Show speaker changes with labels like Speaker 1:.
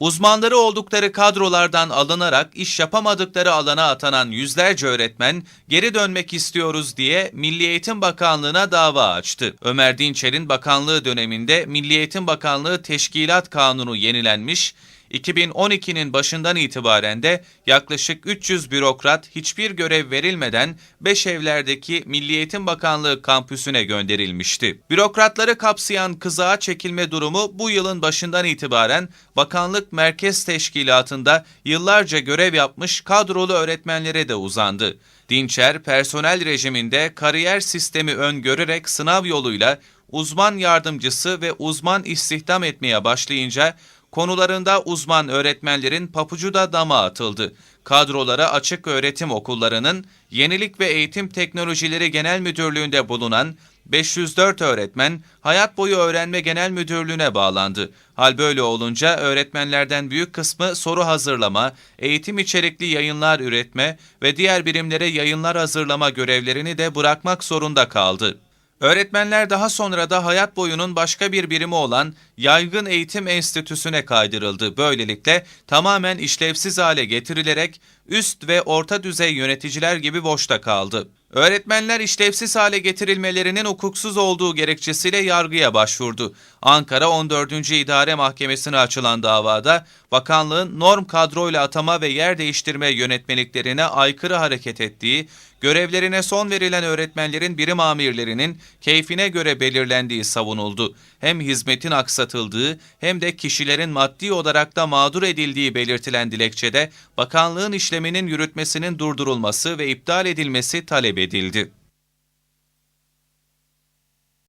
Speaker 1: Uzmanları oldukları kadrolardan alınarak iş yapamadıkları alana atanan yüzlerce öğretmen geri dönmek istiyoruz diye Milli Eğitim Bakanlığı'na dava açtı. Ömer Dinçer'in bakanlığı döneminde Milli Eğitim Bakanlığı Teşkilat Kanunu yenilenmiş, 2012'nin başından itibaren de yaklaşık 300 bürokrat hiçbir görev verilmeden Beşevler'deki Milli Eğitim Bakanlığı kampüsüne gönderilmişti. Bürokratları kapsayan kızağa çekilme durumu bu yılın başından itibaren Bakanlık Merkez Teşkilatı'nda yıllarca görev yapmış kadrolu öğretmenlere de uzandı. Dinçer, personel rejiminde kariyer sistemi öngörerek sınav yoluyla uzman yardımcısı ve uzman istihdam etmeye başlayınca konularında uzman öğretmenlerin papucu da dama atıldı. Kadrolara açık öğretim okullarının Yenilik ve Eğitim Teknolojileri Genel Müdürlüğü'nde bulunan 504 öğretmen Hayat Boyu Öğrenme Genel Müdürlüğü'ne bağlandı. Hal böyle olunca öğretmenlerden büyük kısmı soru hazırlama, eğitim içerikli yayınlar üretme ve diğer birimlere yayınlar hazırlama görevlerini de bırakmak zorunda kaldı. Öğretmenler daha sonra da hayat boyunun başka bir birimi olan Yaygın Eğitim Enstitüsü'ne kaydırıldı. Böylelikle tamamen işlevsiz hale getirilerek üst ve orta düzey yöneticiler gibi boşta kaldı. Öğretmenler işlevsiz hale getirilmelerinin hukuksuz olduğu gerekçesiyle yargıya başvurdu. Ankara 14. İdare Mahkemesi'ne açılan davada bakanlığın norm kadroyla atama ve yer değiştirme yönetmeliklerine aykırı hareket ettiği, görevlerine son verilen öğretmenlerin birim amirlerinin keyfine göre belirlendiği savunuldu. Hem hizmetin aksatıldığı hem de kişilerin maddi olarak da mağdur edildiği belirtilen dilekçede bakanlığın işleminin yürütmesinin durdurulması ve iptal edilmesi talep edildi.